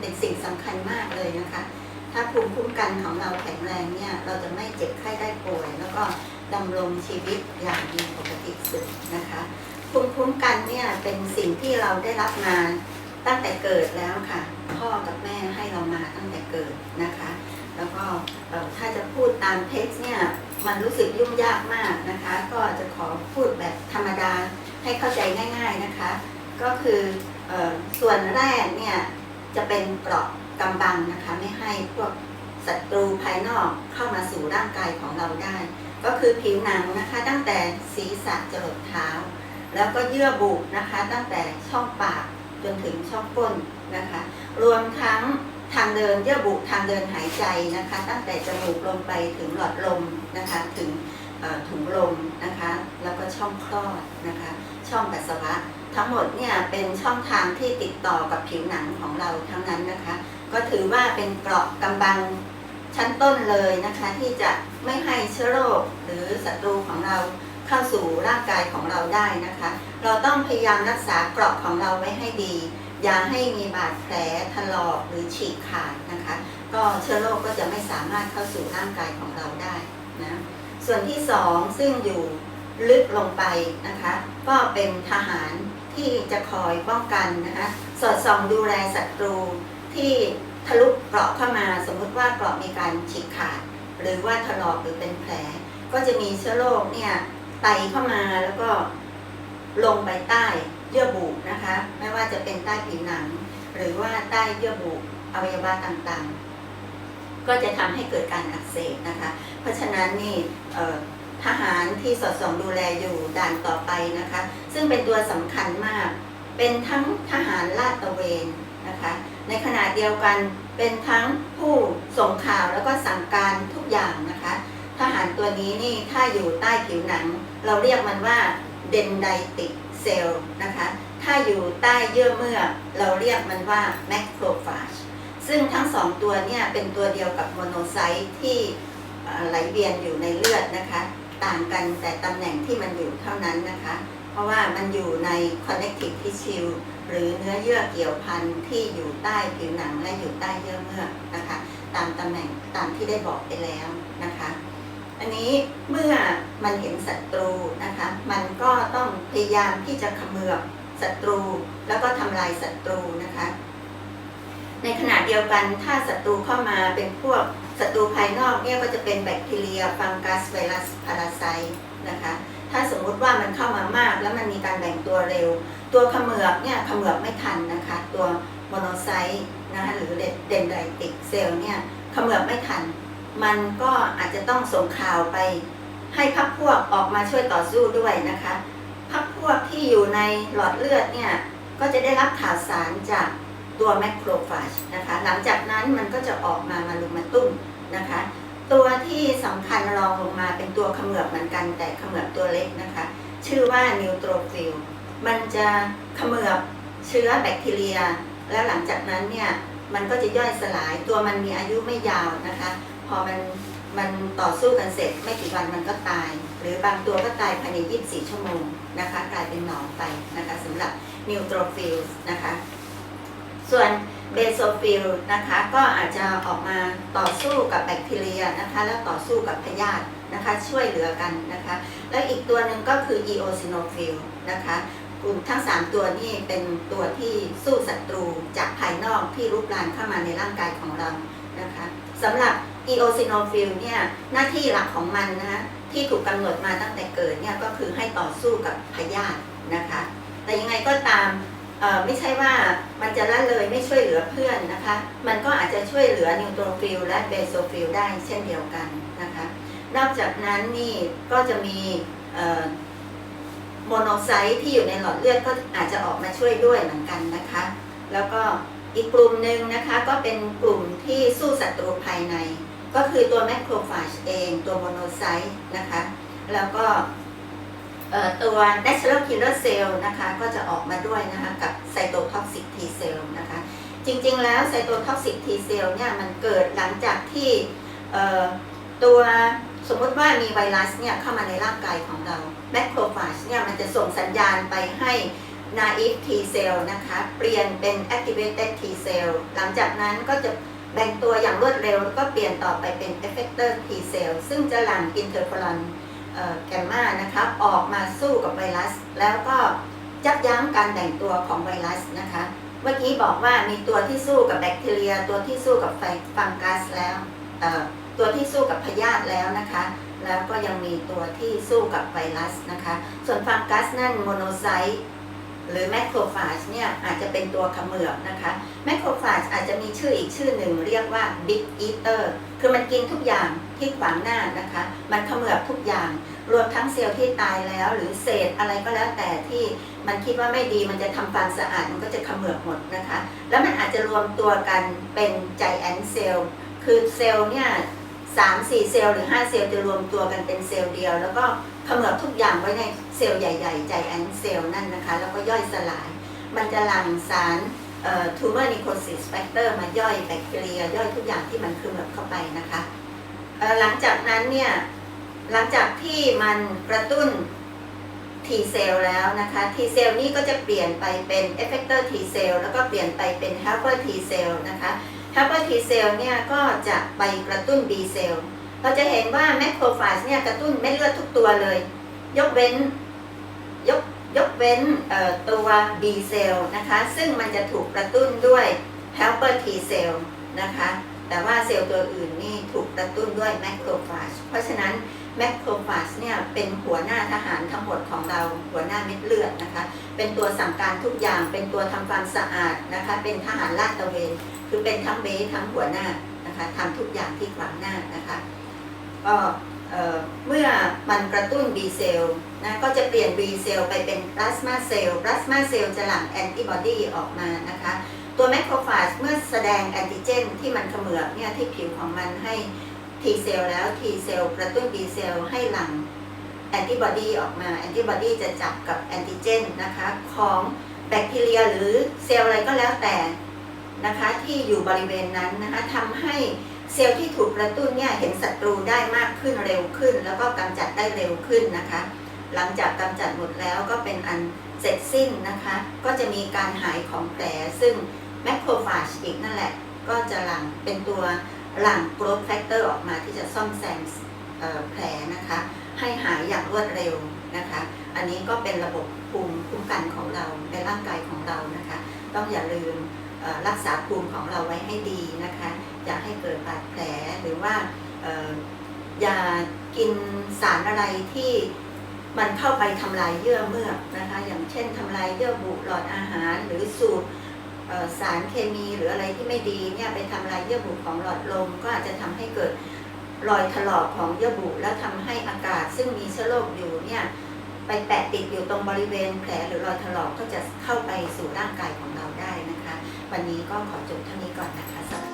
เป็นสิ่งสำคัญมากเลยนะคะ ถ้าภูมิคุ้มกันของเราแข็งแรงเนี่ย เราจะไม่เจ็บไข้ได้ป่วย แล้วก็ดำรงชีวิตอย่างมีปกติสุขนะคะภูมิคุ้มกันเนี่ยเป็นสิ่งที่เราได้รับมาตั้งแต่เกิดแล้วค่ะ พ่อกับแม่ให้เรามาตั้งแต่เกิดนะคะ แล้วก็ถ้าจะพูดตามเท็กซ์เนี่ยมันรู้สึกยุ่งยากมากนะคะ ก็จะขอพูดแบบธรรมดาให้เข้าใจง่าย ๆนะคะ ก็คืออส่วนแรกเนี่ย จะเป็นเกราะกำบังนะคะ ไม่ให้พวกศัตรูภายนอกเข้ามาสู่ร่างกายของเราได้ ก็คือผิวหนังนะคะตั้งแต่ศีรษะจรดเท้า แล้วก็เยื่อบุนะคะ ตั้งแต่ช่องปากจนถึงช่องก้นนะคะ รวมทั้งทางเดินเยื่อบุทางเดินหายใจนะคะ ตั้งแต่จมูกลงไปถึงหลอดลมนะคะถึงถุงลมนะคะ แล้วก็ช่องคลอดนะคะ ช่องปัสสาวะ ทั้งหมดเนี่ยเป็นช่องทางที่ติดต่อกับผิวหนังของเราทั้งนั้นนะคะ ก็ถือว่าเป็นเกราะกำบังชั้นต้นเลยนะคะ ที่จะไม่ให้เชื้อโรคหรือศัตรูของเราเข้าสู่ร่างกายของเราได้นะคะ เราต้องพยายามรักษาเกราะของเราไว้ให้ดี อย่าให้มีบาดแผลถลอกหรือฉีกขาดนะคะ ก็เชื้อโรคก็จะไม่สามารถเข้าสู่ร่างกายของเราได้นะส่วนที่สองซึ่งอยู่ลึกลงไปนะคะ ก็เป็นทหาร ที่จะคอยป้องกันนะคะสอดส่องดูแลศัตรูที่ทะลุเกราะเข้ามาสมมุติว่าเกราะมีการฉีกขาด หรือว่าถลอกหรือเป็นแผล ก็จะมีเชื้อโรคเนี่ยไต่เข้ามาแล้วก็ลงไปใต้เยื่อบุนะคะ ไม่ว่าจะเป็นใต้ผิวหนัง หรือว่าใต้เยื่อบุอวัยวะต่างๆ ก็จะทำให้เกิดการอักเสบนะคะ เพราะฉะนั้นนี่เออ ทหารที่สอดส่องดูแลอยู่ด่านต่อไปนะคะ ซึ่งเป็นตัวสำคัญมาก เป็นทั้งทหารลาดตระเวนนะคะ ในขณะเดียวกันเป็นทั้งผู้ส่งข่าวแล้วก็สั่งการทุกอย่างนะคะ ทหารตัวนี้นี่ถ้าอยู่ใต้ผิวหนัง เราเรียกมันว่าเดนไดติกเซลล์นะคะ ถ้าอยู่ใต้เยื่อเมือกเราเรียกมันว่าแมคโครฟาจซึ่งทั้งสองตัวเนี่ยเป็นตัวเดียวกับโมโนไซต์ที่ไหลเวียนอยู่ในเลือดนะคะ ต่างกันแต่ตำแหน่งที่มันอยู่เท่านั้นนะคะ เพราะว่ามันอยู่ใน connective tissue หรือเนื้อเยื่อเกี่ยวพันที่อยู่ใต้ผิวหนังและอยู่ใต้เยื่อเมือกนะคะ ตามตำแหน่งตามที่ได้บอกไปแล้วนะคะ อันนี้เมื่อมันเห็นศัตรูนะคะ มันก็ต้องพยายามที่จะขมือบศัตรู แล้วก็ทำลายศัตรูนะคะ ในขณะเดียวกันถ้าศัตรูเข้ามาเป็นพวก ศัตรูภายนอกเนี่ยก็จะเป็นแบคทีเรียฟังกัสไวรัสพาราไซต์นะคะ ถ้าสมมุติว่ามันเข้ามามากแล้วมันมีการแบ่งตัวเร็ว ตัวเขมือบเนี่ยเขมือบไม่ทันนะคะ ตัวโมโนไซต์นะคะหรือเดนไดติกเซลล์เนี่ยเขมือบไม่ทัน มันก็อาจจะต้องส่งข่าวไป ให้พักพวกออกมาช่วยต่อสู้ด้วยนะคะพักพวกที่อยู่ในหลอดเลือดเนี่ยก็จะได้รับข่าวสารจาก ตัวแมคโครฟาจนะคะ หลังจากนั้นมันก็จะออกมามาลุมมาตุ้มนะคะ ตัวที่สำคัญรองลงมาเป็นตัวเขมือบเหมือนกันแต่เขมือบตัวเล็กนะคะ ชื่อว่านิวโตรฟิลมันจะเขมือบเชื้อแบคทีเรีย แล้วหลังจากนั้นเนี่ยมันก็จะย่อยสลายตัวมันมีอายุไม่ยาวนะคะ พอมันมันต่อสู้กันเสร็จไม่กี่วันมันก็ตาย หรือบางตัวก็ตายภายใน 24 ชั่วโมงนะคะ กลายเป็นหนองไปนะคะสำหรับนิวโตรฟิลนะคะ ส่วนเบโซฟิลนะคะก็อาจจะออกมาต่อสู้กับแบคทีเรียนะคะแล้วต่อสู้กับพยาธินะคะช่วยเหลือกันนะคะ แล้วอีกตัวหนึ่งก็คืออีโอซิโนฟิลนะคะกลุ่มทั้ง 3 ตัวนี้เป็นตัวที่สู้ศัตรูจากภายนอกที่รุกรานเข้ามาในร่างกายของเรานะคะสำหรับอีโอซิโนฟิลเนี่ยหน้าที่หลักของมันนะคะที่ถูกกำหนดมาตั้งแต่เกิดเนี่ยก็คือให้ต่อสู้กับพยาธินะคะ แต่ยังไงก็ตาม ไม่ใช่ว่ามันจะละเลยไม่ช่วยเหลือเพื่อนนะคะ มันก็อาจจะช่วยเหลือนิวโตรฟิลและเบโซฟิลได้เช่นเดียวกันนะคะ นอกจากนั้นนี่ก็จะมีโมโนไซต์ที่อยู่ในหลอดเลือดก็อาจจะออกมาช่วยด้วยเหมือนกันนะคะ แล้วก็อีกกลุ่มหนึ่งนะคะก็เป็นกลุ่มที่สู้ศัตรูภายใน ก็คือตัวแมคโครฟาจเอง ตัวโมโนไซต์นะคะ แล้วก็ ตัว natural killer cell นะคะก็จะออกมาด้วยนะคะกับ cytotoxic T cell นะคะจริงๆแล้ว cytotoxic T cell เนี่ยมันเกิดหลังจากที่ตัวสมมติว่ามีไวรัสเนี่ยเข้ามาในร่างกายของเรา macrophage เนี่ยมันจะส่งสัญญาณไปให้ naive T cell นะคะเปลี่ยนเป็น activated T cell หลังจากนั้นก็จะแบ่งตัวอย่างรวดเร็ว แล้วก็เปลี่ยนต่อไปเป็น effector T cell ซึ่งจะหลั่งอินเทอร์ฟลอน แกมมานะคะออกมาสู้กับไวรัส แล้วก็ยับยั้งการแบ่งตัวของไวรัสนะคะ เมื่อกี้บอกว่ามีตัวที่สู้กับแบคทีเรีย ตัวที่สู้กับไฟฟังกัสแล้วตัวที่สู้กับพยาธิแล้วนะคะ แล้วก็ยังมีตัวที่สู้กับไวรัสนะคะ ส่วนฟังกัสนั่นโมโนไซต์หรือแมคโครฟาจเนี่ยอาจจะเป็นตัวเขมือบนะคะแมคโครฟาจอาจจะมีชื่ออีกชื่อหนึ่งเรียกว่าบิ๊กอีเตอร์คือมันกินทุกอย่าง ที่ขวางหน้านะคะ มันเขมือบทุกอย่าง รวมทั้งเซลล์ที่ตายแล้ว หรือเศษอะไรก็แล้วแต่ที่มันคิดว่าไม่ดีมันจะทำความสะอาดมันก็จะเขมือบหมดนะคะ แล้วมันอาจจะรวมตัวกันเป็นไจแอนเซลล์คือเซลล์เนี่ยสามสี่เซลล์หรือห้าเซลล์จะรวมตัวกันเป็นเซลล์เดียว แล้วก็เขมือบทุกอย่างไว้ในเซลล์ใหญ่ๆไจแอนเซลล์นั่นนะคะ แล้วก็ย่อยสลาย มันจะหลั่งสารทูเมอร์นิโคซิสแฟกเตอร์มาย่อยแบคทีเรียย่อยทุกอย่างที่มันเขมือบเข้าไปนะคะ หลังจากนั้นเนี่ยหลังจากที่มันกระตุ้น T เซลล์แล้วนะคะ T เซลล์นี้ก็จะเปลี่ยนไปเป็น effector T เซลล์แล้วก็เปลี่ยนไปเป็น helper T เซลล์นะคะ helper T เซลล์เนี่ยก็จะไปกระตุ้น B เซลล์เราจะเห็นว่า macrophage เนี่ยกระตุ้นเม็ดเลือดทุกตัวเลย ยกเว้นยกยกเว้นตัว B เซลล์นะคะ ซึ่งมันจะถูกกระตุ้นด้วย helper T เซลล์นะคะ แต่ว่าเซลล์ตัวอื่นนี่ถูกกระตุ้นด้วย macrophage เพราะฉะนั้นแมคโครฟาจเนี่ยเป็นหัวหน้าทหารทั้งหมดของเราหัวหน้าเม็ดเลือดนะคะ เป็นตัวสั่งการทุกอย่างเป็นตัวทำความสะอาดนะคะ เป็นทหารลาดตระเวนคือเป็นทั้งเบสทั้งหัวหน้านะคะทำทุกอย่างที่ขวางหน้านะคะก็เเมื่อมันกระตุ้น B เซลล์นะก็จะเปลี่ยน B เซลล์ไปเป็นพลาสมาเซลล์พลาสมาเซลล์จะหลั่งแอนติบอดีออกมานะคะ ตัวแมคโครฟาจเมื่อแสดงแอนติเจนที่มันเขมือบเนี่ยที่ผิวของมันให้ T เซลแล้ว T เซลกระตุ้น B เซลให้หลั่งแอนติบอดีออกมาแอนติบอดีจะจับกับแอนติเจนนะคะของแบคทีเรียหรือเซลล์อะไรก็แล้วแต่นะคะที่อยู่บริเวณนั้นนะคะทำให้เซลล์ที่ถูกกระตุ้นเนี่ยเห็นศัตรูได้มากขึ้นเร็วขึ้น แล้วก็กำจัดได้เร็วขึ้นนะคะ หลังจากกำจัดหมดแล้วก็เป็นอันเสร็จสิ้นนะคะ ก็จะมีการหายของแผลซึ่ง แมคโครฟาจอีกนั่นแหละ ก็จะหลั่งเป็นตัวหลั่ง growth factor ออกมาที่จะซ่อมแซมแผลนะคะ ให้หายอย่างรวดเร็วนะคะ อันนี้ก็เป็นระบบภูมิคุ้มกันของเราในร่างกายของเรานะคะ ต้องอย่าลืมรักษาภูมิของเราไว้ให้ดีนะคะ อย่าให้เกิดบาดแผลหรือว่าอออย่ากินสารอะไรที่มันเข้าไปทำลายเยื่อเมือกนะคะ อย่างเช่นทำลายเยื่อบุหลอดอาหารหรือสูตร สารเคมีหรืออะไรที่ไม่ดีเนี่ยไปทำลายเยื่อบุของหลอดลม ก็อาจจะทำให้เกิดรอยถลอกของเยื่อบุแล้วทำให้อากาศ ซึ่งมีเชื้อโรคอยู่เนี่ยไปแปะติดอยู่ตรงบริเวณแผลหรือรอยถลอกก็จะเข้าไปสู่ร่างกายของเราได้นะคะ วันนี้ก็ขอจบเท่านี้ก่อนนะคะสวัสดี